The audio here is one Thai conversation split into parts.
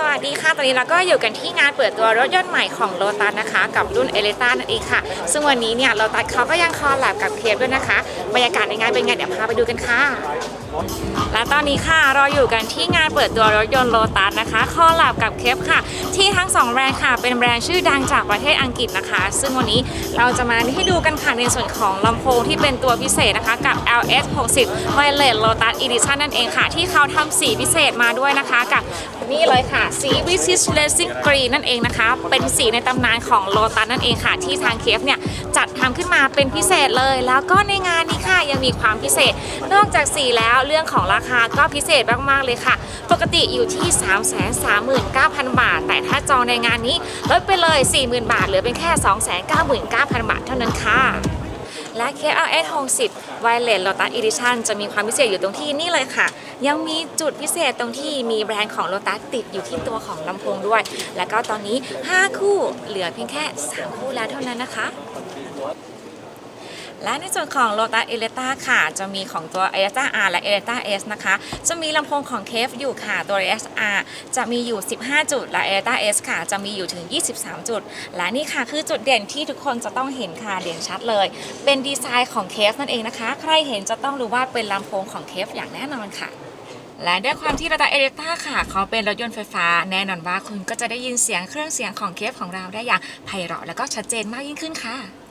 สวัสดีค่ะ ตอนนี้เราก็อยู่กันที่งานเปิดตัวรถยนต์ใหม่ของโ o ตัสนะคะ กับรุ่นเอเลต้านั่นเองค่ะ ซึ่งวันนี้เนี่ยโ o ตัสเขาก็ยังคอลแลบกับเคฟด้วยนะคะ บรรยากาศในงานเป็นไงเดี๋ยวพาไปดูกันค่ะ และตอนนี้ค่ะเราอยู่กันที่งานเปิดตัวรถยนต์โ o ตัสนะคะ คอลแลบกับเคฟค่ะ ที่ทั้งสองแบรนด์ค่ะ เป็นแบรนด์ชื่อดังจากประเทศอังกฤษนะคะ ซึ่งวันนี้เราจะมาให้ดูกันค่ะในส่วนของลำโพงที่เป็นตัวพิเศษนะคะ กับ LS 60 Wireless Lotus Edition นั่นเองค่ะ ที่เขาทำสีพิเศษมาด้วยนะคะ กับนี่เลยค่ะสี British Racing Green นั่นเองนะคะ เป็นสีในตำนานของโลตัสนั่นเองค่ะ ที่ทางเคฟเนี่ยจัดทำขึ้นมาเป็นพิเศษเลย แล้วก็ในงานนี้ค่ะยังมีความพิเศษ นอกจากสีแล้วเรื่องของราคาก็พิเศษมากๆเลยค่ะ ปกติอยู่ที่ 339,000 บาท แต่ถ้าจองในงานนี้ลดไปเลย 40,000 บาทเหลือเป็นแค่ 299,000 บาทเท่านั้นค่ะและ KRS 60 Wireless Lotus Edition จะมีความพิเศษอยู่ตรงที่นี่เลยค่ะ ยังมีจุดพิเศษตรงที่มีแบรนด์ของ Lotus ติดอยู่ที่ตัวของลำโพงด้วย แล้วก็ตอนนี้ 5 คู่เหลือเพียงแค่ 3 คู่แล้วเท่านั้นนะคะ และในส่วนของ Lotus e l e t a ค่ะ จะมีของตัว e l e t a R และ e l e t a S นะคะ จะมีลำโพงของ KF อยู่ค่ะ ตัว SR จะมีอยู่ 15 จุด และ e l e t a S ค่ะ จะมีอยู่ถึง 23 จุด และนี่ค่ะคือจุดเด่นที่ทุกคนจะต้องเห็นค่ะเด่นชัดเลย เป็นดีไซน์ของ KF นั่นเองนะคะ ใครเห็นจะต้องรู้ว่าเป็นลำโพงของ KF อย่างแน่นอนค่ะและด้วยความที่ Lotus e l e t a ค่ะ เขาเป็นรถยนต์ไฟฟ้า แน่นอนว่าคุณก็จะได้ยินเสียงเครื่องเสียงของ KF ของเราได้อย่างไพเราะและก็ชัดเจนมากยิ่งขึ้นค่ะ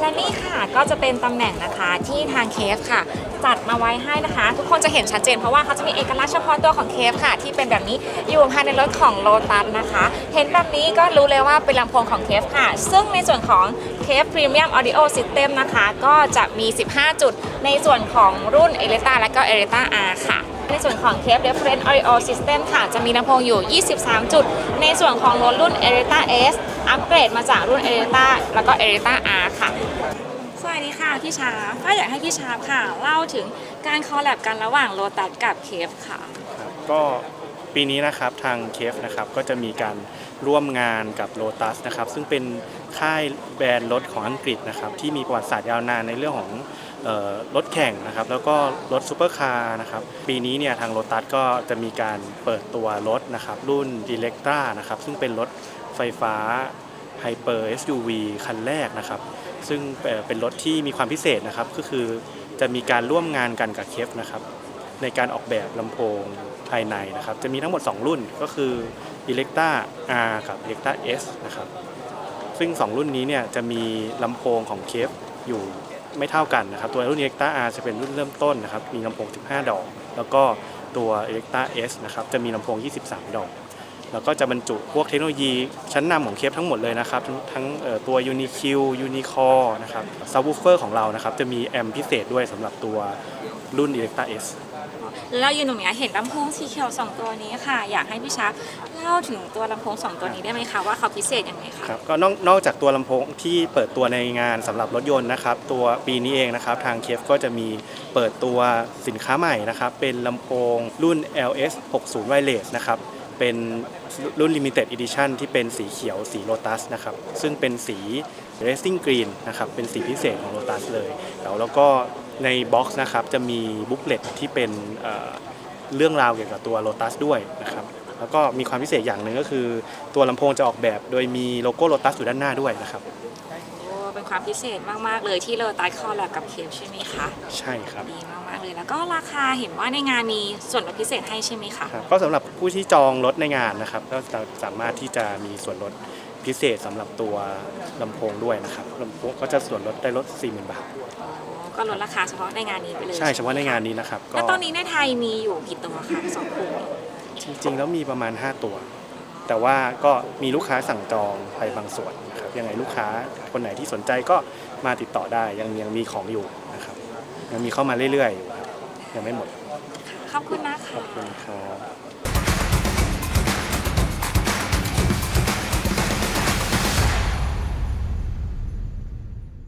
และนี่ค่ะก็จะเป็นตำแหน่งนะคะที่ทางเคฟค่ะ จัดมาไว้ให้นะคะ ทุกคนจะเห็นชัดเจนเพราะว่าเขาจะมีเอกลักษณ์เฉพาะตัวของเคฟค่ะ ที่เป็นแบบนี้อยู่ภายในรถของโลตัสนะคะ เห็นแบบนี้ก็รู้เลยว่าเป็นลำโพงของเคฟค่ะ ซึ่งในส่วนของเคฟพรีเมียมออดิโอซิสเต็มนะคะ ก็จะมี 15 จุดในส่วนของรุ่นเอเลต้าและก็เอเลต้าอาค่ะในส่วนของ Cape Reference Audio System ค่ะ จะมีลำโพงอยู่ 23 จุด ในส่วนของรถรุ่น e r e t a S อัปเกรดมาจากรุ่น e r e t a แล้วก็ e r e t a R ค่ะ สวัสดีค่ะพี่ชาร์ปก็อยากให้พี่ชาร์ปค่ะ เล่าถึงการคอลแลบกันระหว่างโ o ตัสกับเคฟค่ะ ครับก็ปีนี้นะครับทางเคฟนะครับก็จะมีการร่วมงานกับ Lotus นะครับซึ่งเป็นค่ายแบรนด์รถของอังกฤษนะครับที่มีประวัติศาสตร์ยาวนานในเรื่องของเอ่อรถแข่งนะครับแล้วก็รถซูเปอร์คาร์นะครับปีนี้เนี่ยทาง Lotus ก็จะมีการเปิดตัวรถนะครับรุ่น d e l e c t r a นะครับซึ่งเป็นรถ ไฟฟ้า Hyper SUV คันแรกนะครับ ซึ่งเอ่อเป็นรถที่มีความพิเศษนะครับก็คือจะมีการร่วมงานกันกับเคฟนะครับในการออกแบบลำโพงภายในนะครับ จะมีทั้งหมด 2 รุ่นก็คือ Electa R กับ Electa S นะครับ ซึ่ง 2 รุ่นนี้เนี่ยจะมีลำโพงของเคฟอยู่ไม่เท่ากันนะครับ ตัวรุ่น Electa R จะเป็นรุ่นเริ่มต้นนะครับ มีลำโพง 15 ดอก แล้วก็ตัว Electa S นะครับ จะมีลำโพง 23 ดอก แล้วก็จะบรรจุพวกเทคโนโลยีชั้นนำของเคฟทั้งหมดเลยนะครับ ทั้งทั้งเอ่อตัว UniQ Unicore นะครับ Subwoofer ของเรานะครับ จะมีแอมป์พิเศษด้วยสำหรับตัวรุ่น Electa S แล้วยืนตรงเนี้ยเห็นลำโพงสีเขียวสองตัวนี้ค่ะ อยากให้พี่ชาร์ปเล่าถึงตัวลำโพงสองตัวนี้ได้ไหมคะว่าเขาพิเศษยังไงคะครับก็นอกนอกจากตัวลำโพงที่เปิดตัวในงานสำหรับรถยนต์นะครับ ตัวปีนี้เองนะครับ ทางเคฟก็จะมีเปิดตัวสินค้าใหม่นะครับ เป็นลำโพงรุ่น LS 60 Wireless นะครับ เป็นรุ่น Limited Edition ที่เป็นสีเขียวสีโลตัสนะครับ ซึ่งเป็นสี Racing Green นะครับ เป็นสีพิเศษของโลตัสเลยแล้วแล้วก็ในบ็อกซ์นะครับจะมีบุ๊กเลตที่เป็นเเรื่องราวเกี่ยวกับตัวโลตัสด้วยนะครับ แล้วก็มีความพิเศษอย่างหนึ่งก็คือ ตัวลำโพงจะออกแบบ โดยมีโลโก้โลตัสอยู่ด้านหน้าด้วยนะครับ ความพิเศษมากๆเลยที่โ o ตัสคอลแลบกับเคฟใช่ไหมคะใช่ครับ ดีมากๆเลยแล้วก็ราคาเห็นว่าในงานมีส่วนลดพิเศษให้ใช่ไหมคะครับก็สำหรับผู้ที่จองรถในงานนะครับก็จะสามารถที่จะมีส่วนลดพิเศษสำหรับตัวลำโพงด้วยนะครับลำโพงก็จะส่วนลดได้ลด 40,000 บาท อ๋อก็ลดราคาเฉพาะในงานนี้ไปเลยใช่เฉพาะในงานนี้นะครับ ก็แล้วตอนนี้ในไทยมีอยู่กี่ตัวคะสองคู่จริง ๆ แล้วมีประมาณ 5 ตัว แต่ว่าก็มีลูกค้าสั่งจองไปบางส่วนนะครับยังไงลูกค้าคนไหนที่สนใจก็มาติดต่อได้ยังยังมีของอยู่นะครับยังมีเข้ามาเรื่อยๆอยู่ครับยังไม่หมด ขอบคุณนะขคะอบคุณครับ